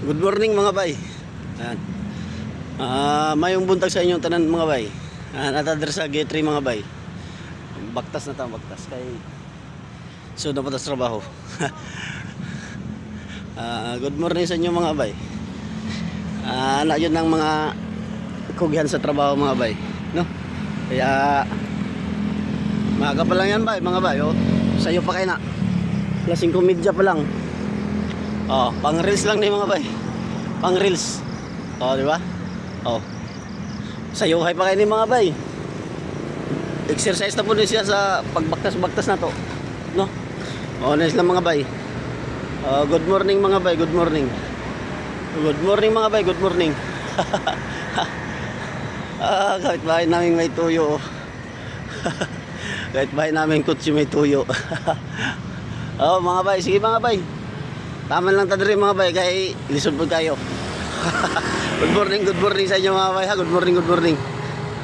Good morning mga bay. Ayan. Ah, mayong buntag sa inyong tanan mga bay. Ah, natadre sa gate 3 mga bay. Baktas na ta, baktas kay So na patas trabaho. Ah, good morning sa inyo mga bay. Ah, na yun ng mga kugihan sa trabaho mga bay, no? Kaya maaga pa lang yan bay, mga bay, oh. Sa iyo pa kayo na. 5 media pa lang. Oh, pang reels lang ni mga bay. Pang reels. Oh, di ba? Oh. Sayuhay pa kayo ni mga bay. Exercise na po din siya sa pagbaktas-baktas na to. No? Oh, nice lang mga bay. Oh, good morning mga bay, good morning. Good morning mga bay, good morning. ah, kahit bahay namin may tuyo. oh. kahit bahay namin kutsi may tuyo. oh, mga bay, sige mga bay. Tama lang tadiri mga bay, kay lisod po kayo. good morning, good morning sa inyo mga bay ha. Good morning, good morning.